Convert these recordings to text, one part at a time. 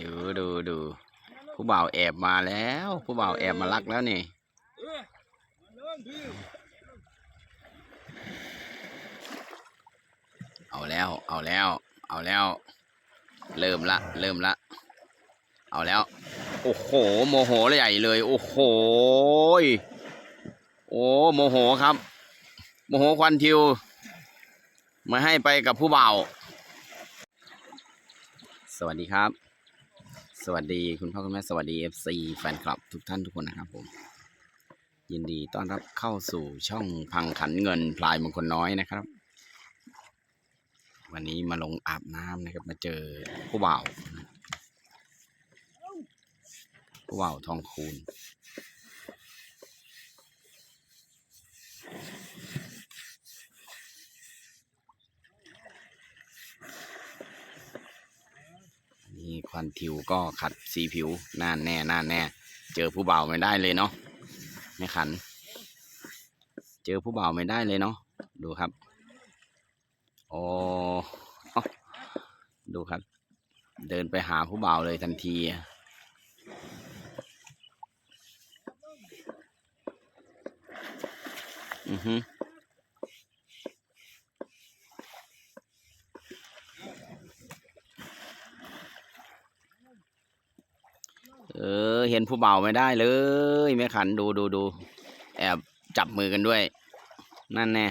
ดูดูดูผู้บ่าวแอบมาแล้ว ผู้บ่าวแอบมาลักแล้วนี่เอาแล้ว เอาแล้ว เอาแล้ว เริ่มละ เริ่มละ เอาแล้ว โอ้โห โมโหใหญ่เลย โอ้โห โอ้โมโหครับ โมโหควันทิว มาให้ไปกับผู้บ่าว สวัสดีครับ สวัสดีคุณพ่อคุณแม่สวัสดี FC แฟนคลับทุกท่านทุกคนนะครับผม ยินดีต้อนรับเข้าสู่ช่องพังขันเงินพลายมงคลน้อยนะครับ วันนี้มาลงอาบน้ำนะครับ มาเจอผู้บ่าวผู้บ่าวทองคูณ นี่ควันทิวก็ขัดสีผิวน่านแน่น่านแน่ เจอผู้เบาไม่ได้เลยเนาะไม่ขัน เจอผู้เบาไม่ได้เลยเนาะดูครับโอ้ดูครับ เดินไปหาผู้เบาเลยทันทีอือฮึ เออ เห็นผู้เบาไม่ได้เลยแม่ขันดูดูดูแอบจับมือกันด้วย นั่นแน่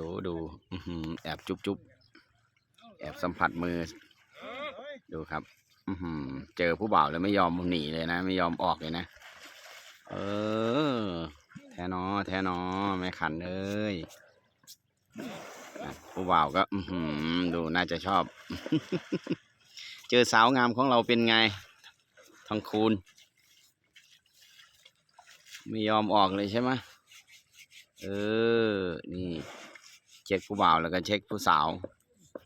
ดูดูแอบจุ๊บจุ๊บแอบสัมผัสมือ ดูครับอือหือเจอผู้บ่าวแล้วไม่ยอมหนีเลยนะ ไม่ยอมออกเลยนะ เออ แท้นอแท้นอแม่ขันเอ้ยผู้บ่าวก็อือหือดูน่าจะชอบ เจอสาวงามของเราเป็นไงทองคูณไม่ยอมออกเลยใช่ไหมเออ นี่ ช็คผู้บ่าวแล้วก็เช็คผู้สาว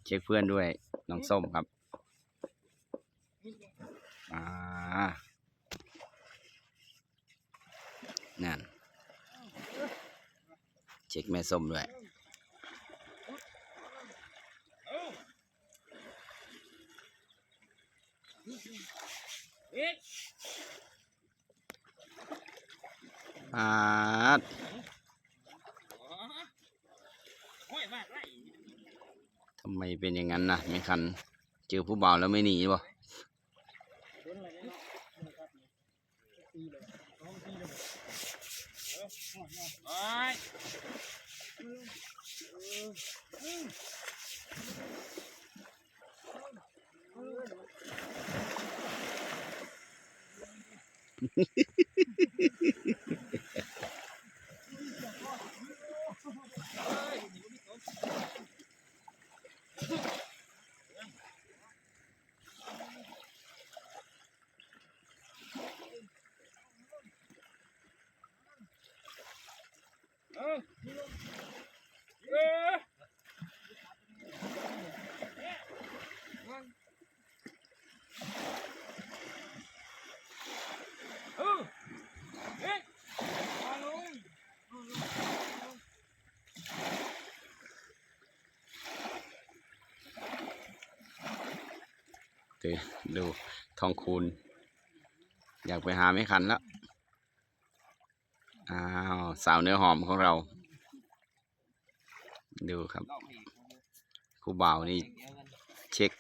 เช็คเพื่อนด้วยน้องส้มครับอ่านั่น เช็คแม่ส้มด้วยปาด ทำไมเป็นอย่างนั้นนะไม่คัน เจอผู้บ่าวแล้วไม่หนีบ่ ดูดูทองคูณ อยากไปหาไม่คันแล้ว อ้าว สาวเนื้อหอมของเรา ดูครับผู้บ่าวนี่เช็ค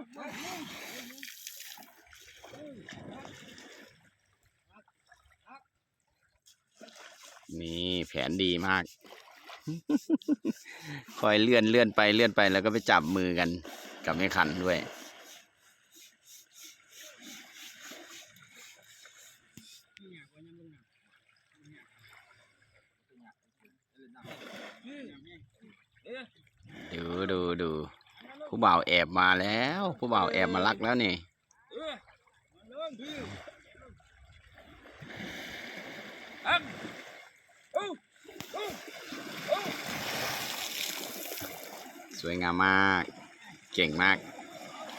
นี่แผนดีมาก คอยเลื่อนเลื่อนไปเลื่อนไปแล้วก็ไปจับมือกันกับไม่ขันด้วย ดูดูดู ผู้บ่าวแอบมาแล้ว ผู้บ่าวแอบมารักแล้วนี่สวยงามมาก เก่งมาก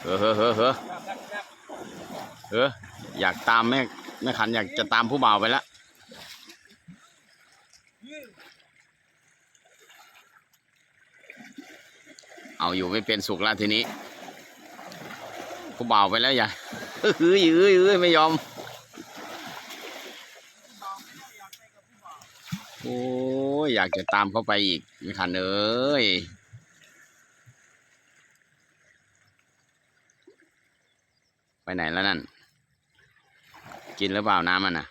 เฮ้อเฮ้อเฮ้อเฮ้อเฮ้ออยากตามแม่แม่ขันอยากจะตามผู้บ่าวไปแล้ว เอยู่ไม่เป็นสุขแล้วทีนี้ผู้บ่าวไปแล้วอย่าเฮ้ยเฮ้ยเฮ้ยเฮ้ยไม่ยอม โอ้ยอยากจะตามเขาไปอีกไม่ขันเอ้ยไปไหนแล้วนั่น กินหรือเปล่าน้ำมันนะ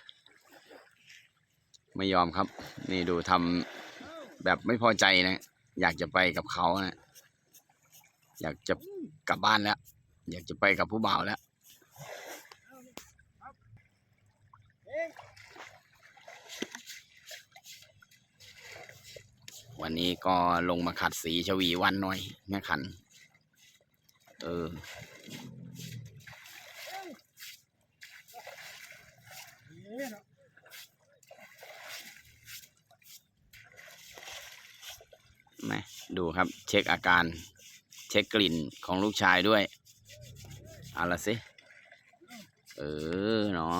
ไม่ยอมครับ นี่ดูทำแบบไม่พอใจนะ อยากจะไปกับเขานะ อยากจะกลับบ้านแล้ว อยากจะไปกับผู้บ่าวแล้ววันนี้ก็ลงมาขัดสีชวีวันหน่อยแม่ขัน เออ มาดูครับเช็คอาการ เช็คกลิ่นของลูกชายด้วยเอาละสิ เออเนาะ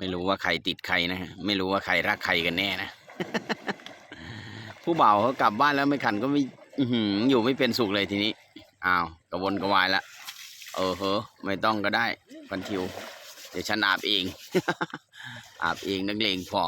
ไม่รู้ว่าใครติดใครนะฮะไม่รู้ว่าใครรักใครกันแน่นะ ผู้บ่าวเขากลับบ้านแล้วไม่ขันก็ไม่อยู่ไม่เป็นสุขเลยทีนี้อ้าวกระวนกระวายละเออเฮ้อไม่ต้องก็ได้พันทิว เดี๋ยวฉันอาบเอง อาบเองนักเลงพอ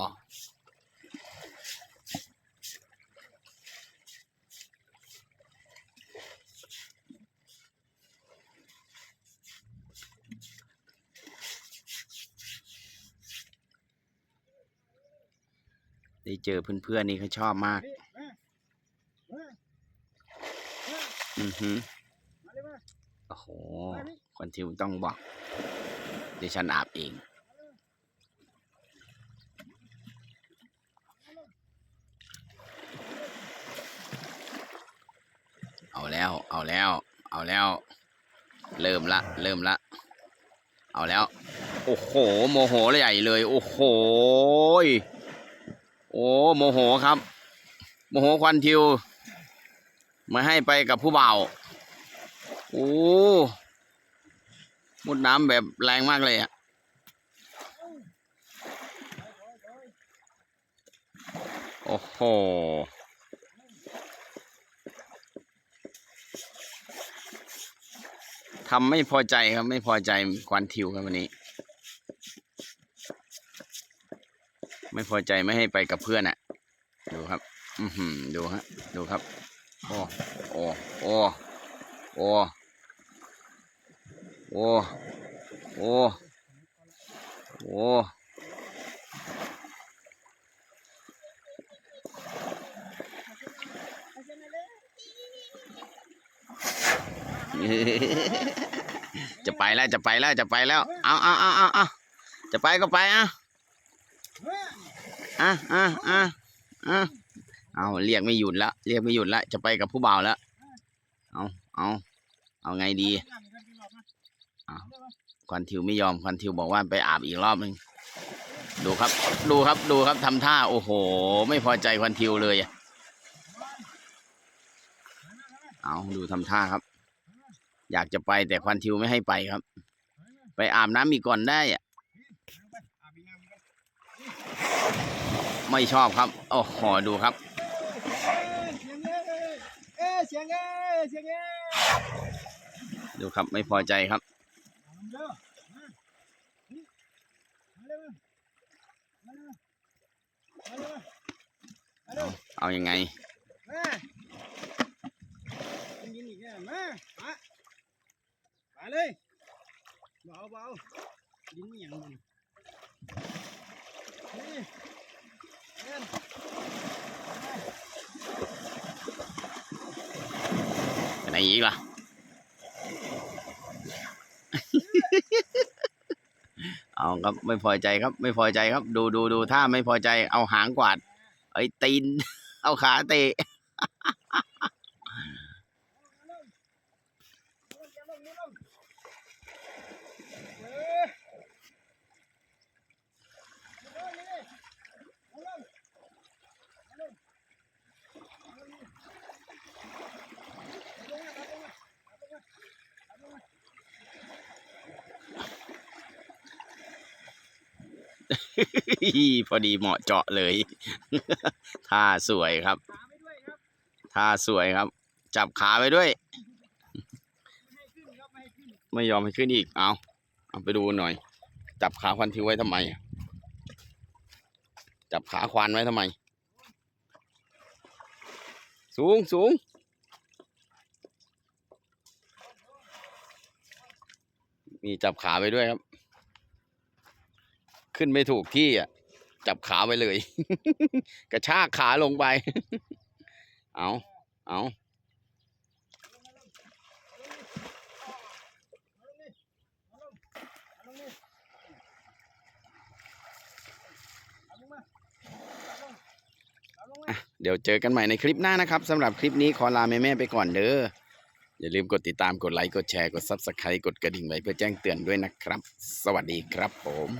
ได้เจอเพื่อนๆนี่เขาชอบมาก อือหือโอ้โหคนทิวต้องบอกเดี๋ยวฉันอาบเองเอาแล้ว เอาแล้ว เอาแล้ว เริ่มละ เริ่มละ เอาแล้ว โอ้โห โมโหเลยใหญ่เลย โอ้โห โอ้โมโหครับ โมโหควันทิว มาให้ไปกับผู้บ่าวโอ้มุดน้ำแบบแรงมากเลยอะโอ้โหทำไม่พอใจครับ ไม่พอใจควันทิวครับวันนี้ ไม่พอใจไม่ให้ไปกับเพื่อนอะดูครับ อือหือดูฮะ ดูครับ โอ้ โอ้ โอ้ โอ้ โอ้ โอ้ โอ้จะไปแล้วจะไปแล้วจะไปแล้ว เอาเอาเอาเอาเอาจะไปก็ไปอะ อะอะอะอะเอาเรียกไม่หยุดแล้วเรียกไม่หยุดแล้วจะไปกับผู้บ่าวแล้วเอาเอาเอาไงดีควันทิวไม่ยอมควันทิวบอกว่าไปอาบอีกรอบหนึ่งดูครับ ดูครับดูครับทำท่า โอ้โห ไม่พอใจควันทิวเลยเอาดูทำท่าครับ อยากจะไปแต่ควันทิวไม่ให้ไปครับ ไปอาบน้ำอีกก่อนได้อะ ไม่ชอบครับ โอ้โหดูครับเสียงเอ้ยเสียงเอ้ยดูครับไม่พอใจครับเอามาเร็วมาเร็วมาเร็วมาเร็วเอยังไงมามาเลยเบาเบาดินนี่ยังมันนี่เงิน ไปไหนอีกล่ะ เอาครับไม่พอใจครับ ไม่พอใจครับ ดูดูดูถ้าไม่พอใจเอาหางกวาดไอ้ตีน เอาขาเตะ เออเอาลงนี่เอาลงเอาลงเอาลงนี่เอาลงมาเอาลงมาเอาลงมา พอดีเหมาะเจาะเลยท่าสวยครับท่าสวยครับ จับขาไปด้วย ไม่ยอมให้ขึ้นอีกเอาเอาไปดูหน่อย จับขาควันทิวไว้ทำไม จับขาควานไว้ทำไม สูงสูงมีจับขาไปด้วยครับ ขึ้นไม่ถูกที่อะ จับขาไปเลย กระชากขาลงไป เอาเอาเดี๋ยวเจอกันใหม่ในคลิปหน้านะครับสำหรับคลิปนี้ขอลาแม่ๆไปก่อนเด้ออย่าลืมกดติดตามกดไลค์ กดแชร์ กด Subscribe กดกระดิ่งไว้เพื่อแจ้งเตือนด้วยนะครับ สวัสดีครับผม